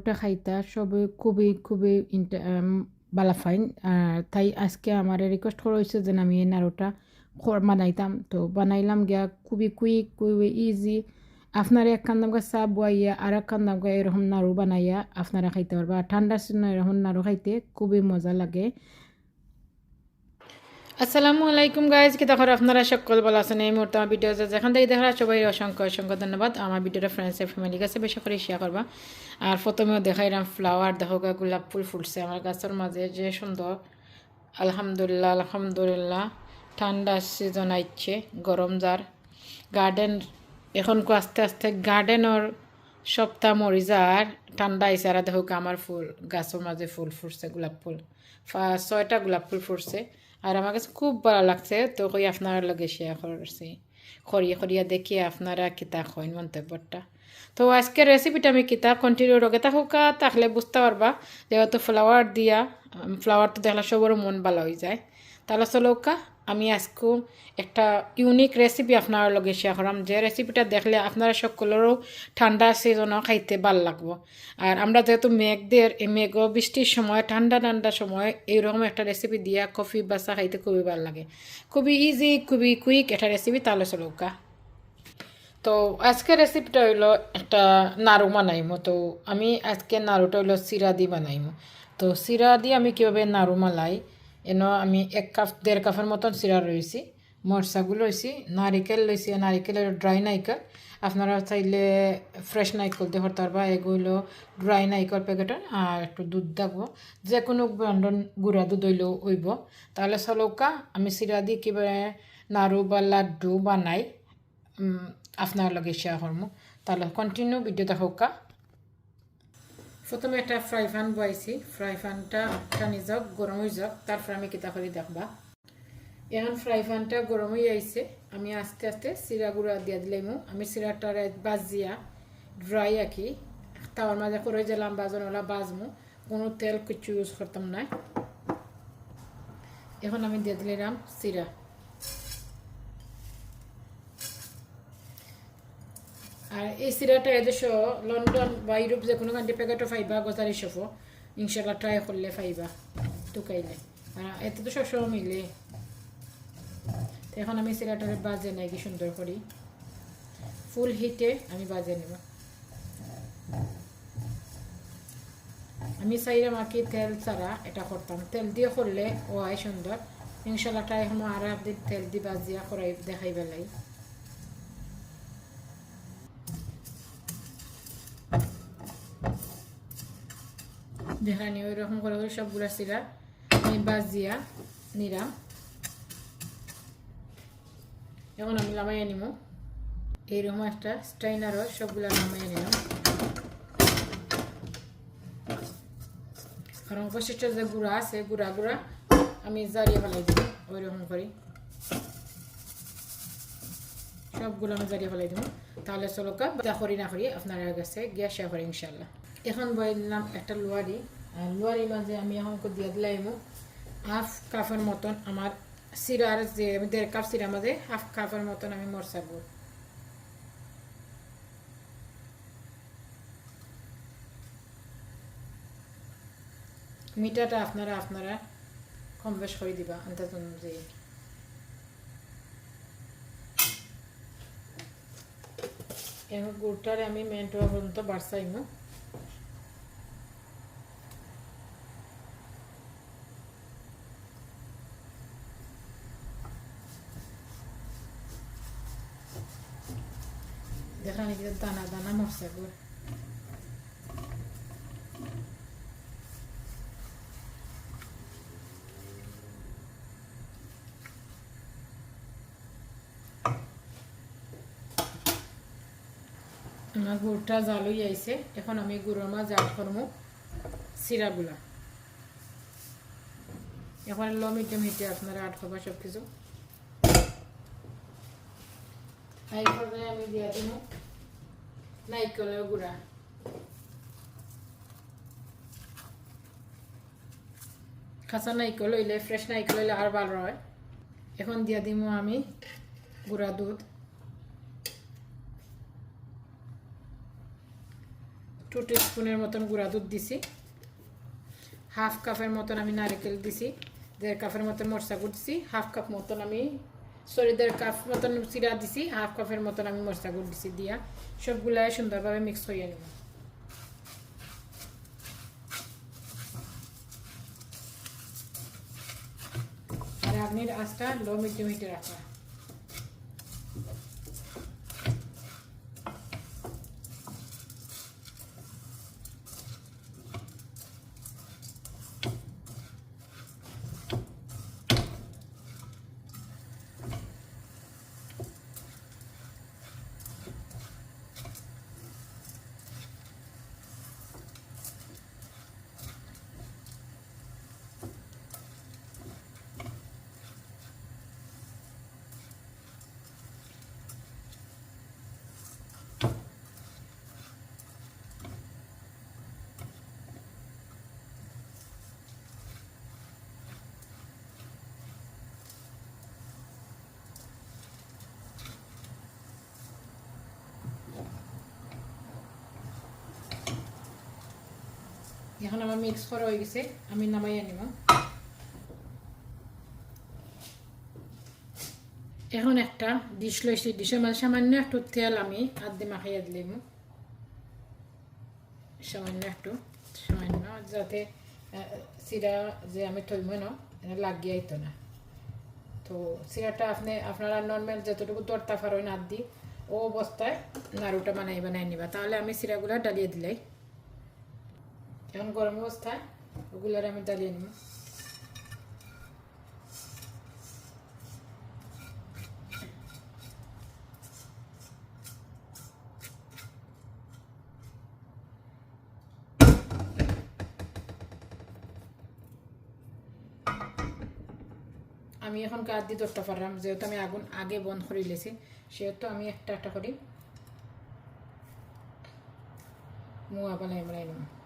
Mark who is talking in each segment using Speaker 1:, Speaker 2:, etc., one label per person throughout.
Speaker 1: নাড়ুটা খাইতা, সবে খুবই খুবই বালা ফাইন তাই আজকে আমার রিকোয়েস্ট করা হয়েছে যে আমি এই নাড়ুটা বানাইতাম। তো বানাইলাম গিয়া খুবই কুইক খুবই ইজি আপনার এক গা চা বুয়াইয়া আর এক কান্দাম গা এরকম নাড়ু বানাইয়া আপনারা খাইতে পারবা। ঠান্ডার সিজন এরকম নাড়ু খাইতে খুবই মজা লাগে। আসসালামু আলাইকুম গাইজ কি দেখো আপনারা সকল ভালো আছেন? এই মুহূর্তে আমার ভিডিও যেখান থেকে দেখা সবাই অসংখ্য অসংখ্য ধন্যবাদ। আমার ভিডিওটা ফ্রেন্ডসের ফ্যামিলি কাছে বেশি করে শেয়ার করবা। আর প্রথমেও দেখাইলাম ফ্লাওয়ার দেখো গোলাপ ফুল ফুটছে আমার গাছের মাঝে। যে সুন্দর। আলহামদুলিল্লাহ আলহামদুলিল্লাহ। ঠান্ডা সিজন আইছে, গরম যার। গার্ডেন এখন আস্তে আস্তে গার্ডেনের সপ্তাহ মরি যার। ঠান্ডা আইসে আর দেখো গা, আমার ফুল, গাছের মাঝে ফুল ফুটছে, গোলাপ ফুল। ছয়টা গোলাপ ফুল ফুটছে। আর আমার কাছে খুব ভালো লাগছে, তো কই আপনার লগে শেয়ার করছি। খড়িয়ে খরিয়া দেখি আপনারা কিতা হইন মন্তব্যটা। তো আজকের রেসিপিটা আমি কিতা কন্টিনিউ রোগে থাকুকা, তাহলে বুঝতে পারবা যেহেতু ফ্লাওয়ার দিয়া ফ্লাওয়ার তো দেখলে সবার মন ভালো হয়ে যায়। তাহলে চলৌকা আমি আজকেও একটা ইউনিক রেসিপি আপনার লগে শেয়ার করাম। যে রেসিপিটা দেখলে আপনারা সকলেরও ঠান্ডা সিজনও খাইতে ভালো লাগবো। আর আমরা যেহেতু মেঘদের, এই মেঘ বৃষ্টির সময়, ঠান্ডা ঠান্ডা সময় এইরকম একটা রেসিপি দিয়া কফি বা চা খাইতে খুবই ভালো লাগে। খুবই ইজি খুবই কুইক একটা রেসিপি তাহলে চলৌকা তো আজকে রেসিপিটা হইল একটা নাড়ু বানাইমো। তো আমি আজকে নাড়ুটা হইল সিরা দি বানাইমো। তো সিরা দিয়ে আমি কীভাবে নাড়ু মালাই এন আমি এক কাপ, দেড় কাপের মতন সিরা রয়েছি মরচাগুলো লইছি নারিকেল লইছি নারিকেলের ড্রাই নারিকেল আপনারা চাইলে ফ্রেশ নারিকেল দিয়ে হতে পারবা এগুলো ড্রাই নারিকেল প্যাকেটের আর একটু দুধ থাকব যে কোনো ব্র্যান্ডন গুঁড়া দুধ হইলেও হইব। তাহলে চলৌকা, আমি সিরা দিয়ে কীভাবে নাড়ু বা লাড্ডু বানাই আপনার লগে শেয়ার করব তাহলে কন্টিনিউ ভিডিওটা হোকা প্রথমে একটা ফ্রাই প্যান বয়াইছি ফ্রাই প্যানটা টানি যাক গরম হয়ে যাক, তারপর আমি কিতা করে দেখবা। এখন ফ্রাই প্যানটা গরম হয়ে আইছে, আমি আস্তে আস্তে সিরা গুঁড়া দিয়া দিলাম। আমি সিরাটা বাজিয়া ড্রাই আঁকি। তাওয়ার মাঝে করে গেলাম বাজন ওলা বাজমু, কোনো তেল কিছু ইউজ করতাম না এখন আমি দিয়ে দিলাম সিরা আর এই সিরাটা এদেশ লন্ডন বা ইউরোপ যে কোনো কান্ট্রি প্যাকেটও ফাইবা গজারি সফো ইনশাল্লাহ ট্রাই করলে ফাইবা। টুকাইলে আর এতে তো সবসময় মিলে। এখন আমি সিরাটারে বাজে নাই কি সুন্দর করি। ফুল হিটে আমি বাজে নেব। আমি চাইলাম আর কি তেল ছাড়া এটা করতাম। তেল দিয়ে করলে ও আয় সুন্দর। ইনশাল্লাহ ট্রাই হলো আর তেল দিয়ে বাজিয়া করাই দেখাই বেলাই দেখানি ওই রকম করে করে সবগুলো সিরা, আমি বাজিয়া নিলাম। এখন আমি লামাইয়া নিব এইরকম একটা স্ট্রাইনারও সবগুলো নামাইয়া নিলাম। কারণ অবশিষ্ট যে গুঁড়া আছে, গুঁড়া গুঁড়া আমি জারিয়ে ফেলাই দিব ওই রকম করি। সবগুলো আমি জারিয়ে ফেলাই দিব। তাহলে চলো কা যা করি না করি আপনারা কাছে গ্যাস শেয়ার করি ইনশাল্লাহ এখন বই দিলাম একটা লোয়ারি। আর লোয়ারি মাঝে আমি এখন দিয়ে দিলাম হাফ কাপের মতন আমার সিরার যে আমি দেড় কাপ সিরার মাঝে হাফ কাপের মতন আমি মরসাবো মিঠাটা আপনারা আপনারা কম বেশ করে দিবা আন্দাজ অনুযায়ী। এখন গুড়টারে আমি মেন্টো পর্যন্ত বাড়সাইমু দেখা নাকি দানা দানা মরসা গুড় আমার গুড়টা জাল হয়ে এখন আমি গুড়ের মাছ জাল করব সিরাগুলা এখন লো মিডিয়াম হিটে আপনারা আট খাবার সব কিছু পর্যায়ে আমি দিয়ে কাঁচা নাইকল হইলে ফ্রেশ নাইকল হইলে আর ভালো হয় এখন দিয়া দিব আমি গুঁড়া দুধ টু স্পুনের মতন গুঁড়া দুধ দিছি হাফ কাপের মতন আমি নারকেল দিছি দেড় কাপের মতন মরচা গুড় দিছি হাফ কাপ মতন আমি সরি দেড় কাপ মতন চিরা দিছি হাফ কাপের মতন আমি মশলা গুড় দিছি দিয়া। সবগুলা সুন্দরভাবে মিক্স হয়ে নেব। আর আপনি আঁচটা লো মিডিয়াম হিটে রাখা এখন আমার মিক্স করা হয়ে গেছে, আমি নামাই আনিব। এখন একটা ডিশ লইছি ডিশের মাঝে সামান্য একটু তেল আমি হাত দিয়ে মাখাইয়া দিলাম। সামান্য একটু, সামান্য, যাতে সিরা যে আমি থইব না এটা লাগিয়ে না। তো সিরাটা আপনি, আপনারা নর্মাল যতটুকু তরতা ফারোয় নাত দি ও অবস্থায় নাড়ুটা বানাই বানাই নিবা। তাহলে আমি সিরাগুলা ডালিয়ে দিলাই। এখন গরম অবস্থায় ওগুলার আমি ডালিয়ে নিব। আমি এখন কাজ দিয়ে দশটা পারলাম যেহেতু আমি আগুন আগে বন্ধ করে লেছি সেহেতু আমি একটা একটা করি মুয়া বানাই বানাই নেব।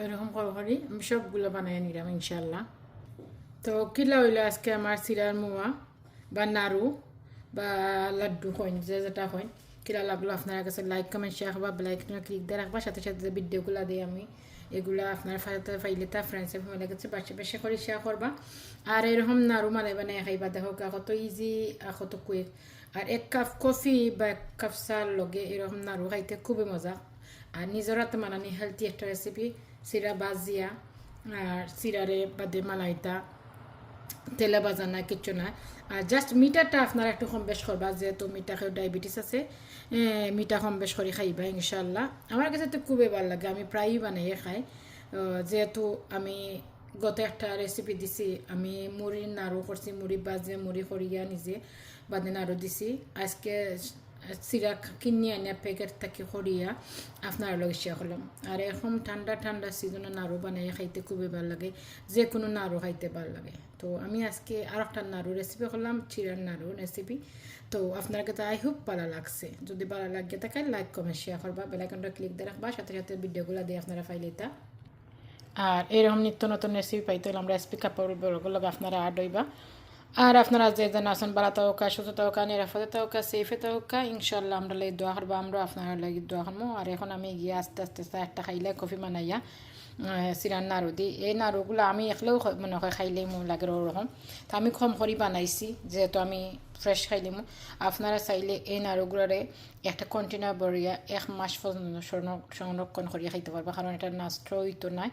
Speaker 1: এরকম করে আমি সবগুলো বানাই নিলাম ইনশাল্লাহ তো কিলা হইল আজকে আমার সিরার মোয়া বা নাড়ু বা লাড্ডু হইন যে যেটা হইন কিলা লাগল আপনার কাছে? লাইক কমেন্ট শেয়ার বা বেলাইকনে ক্লিক দিয়ে রাখবা। সাথে সাথে ভিডিওগুলো দিই আমি, এগুলা আপনার ফাইতে ফাইলে তা ফ্রেন্ডসে ফ্যামিলি কাছে বেশি বেশি করে শেয়ার করবা। আর এরকম নাড়ু মালাই বানাই খাইবা। দেখো, কত ইজি কত কুইক আর এক কাপ কফি বা এক কাপ চার লগে এরকম নাড়ু খাইতে খুবই মজা। আর নিজের হাতে মানানি হেলথি একটা রেসিপি সিরা বাজিয়া আর সিরারে বাদে মালাইতা, তেলে বাজা না, কিচ্ছু না। আর জাস্ট মিঠাটা আপনারা একটু কম বেশ করবা, যেহেতু মিঠা খেয়ে ডায়াবেটিস আছে মিঠা কম বেশ করে খাইবা ইনশাল্লাহ আমার কাছে তো খুবই ভালো লাগে, আমি প্রায়ই বানাইয়ে খাই। যেহেতু আমি গত একটা রেসিপি দিছি, আমি মুড়ির নাড়ু করছি, মুড়ি বাজে মুড়ি করিয়া নিজে বাদে নাড়ু দিছি। আজকে সিরা কিনি আনিয়া প্যাকেট থাকি সরিয়া আপনার লগে শেয়ার করলাম আর এখন ঠান্ডা ঠান্ডা সিজনে নাড়ু বানাইয়া খাইতে খুবই ভালো লাগে যে কোনো নাড়ু খাইতে ভালো লাগে তো আমি আজকে আর একটা নাড়ু রেসিপি করলাম চিরার নাড়ু রেসিপি তো আপনার কাছে আই হোপ ভালো লাগছে যদি ভালো লাগে থাকে লাইক কমেন্ট শেয়ার করবা বেলাইকনটা ক্লিক দিয়ে রাখবা সাথে সাথে ভিডিওগুলো দিয়ে আপনারা ফাইলেতা আর এরকম নিত্য নতুন রেসিপি পাইতে হলে আমরা রেসিপি কাপড় আপনারা আড হইবা আর আপনারা যে যেন আছেন বালা তাওকা সুস্থ তাওকা নিরাপদে তাওকা সেফে তাওকা ইনশাল্লাহ আমরা লাগে দোয়া করব, আমরা আপনারা লাগে দোয়া করব। আর এখন আমি গিয়ে আস্তে আস্তে একটা খাইলে কফি বানাইয়া সিরান নাড়ু দি। এই নাড়ুগুলো আমি একলেও মনে হয় খাইলেই মন লাগে ওরকম তা আমি কম করে বানাইছি, যেহেতু আমি ফ্রেশ খাইলিম আপনারা চাইলে এই নাড়ুগুলোরে একটা কন্টেনার বরিয়া এক মাস পর্যন্ত সংরক্ষণ করিয়া খাইতে পারবা, কারণ এটা নষ্ট হইতো নাই।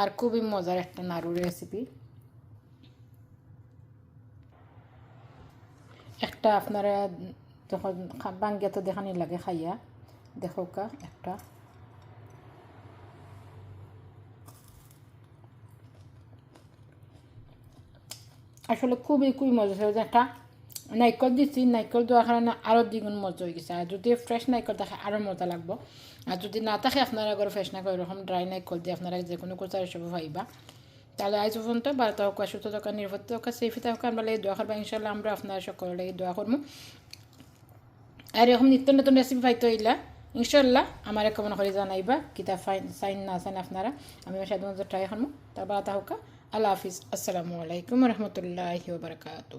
Speaker 1: আর খুবই মজার একটা নাড়ু রেসিপি একটা আপনারা যখন বাঙ্গিয়া তো দেখানি লাগে খাইয়া দেখো কা একটা। আসলে খুবই খুবই মজা ছিল একটা নাইকল দিচ্ছি নাইকল দেওয়ার কারণে আরও দ্বিগুণ মজা হয়ে গেছে। আর যদি ফ্রেশ নাইকল থাকে আরও মজা লাগবো। আর যদি না থাকে, আপনারা ঘরে ফ্রেশ নাইকল, এরকম ড্রাই নাইকল দিয়ে আপনারা যে কোনো কোচার হিসেবে ভাইবা। তাহলে আজ পর্যন্ত ভালো থাকা সুস্থ থাকা নির্ভর থাকা সেফি থাকা আমরা এই দোয়া করব ইনশাল্লাহ আমরা আপনার সকলের এই দোয়া করব। আর এরকম নিত্য নতুন রেসিপি পাইতে হইলা ইনশাল্লাহ আমার কেমন করে জানাইবা কিতা ফাইন সাইন না সাইন আপনারা, আমি সাধারণত ট্রাই করব, তারপর তা হোক, আল্লাহ হাফিজ, আসসালামু আলাইকুম রহমতুল্লাহ বারকাতু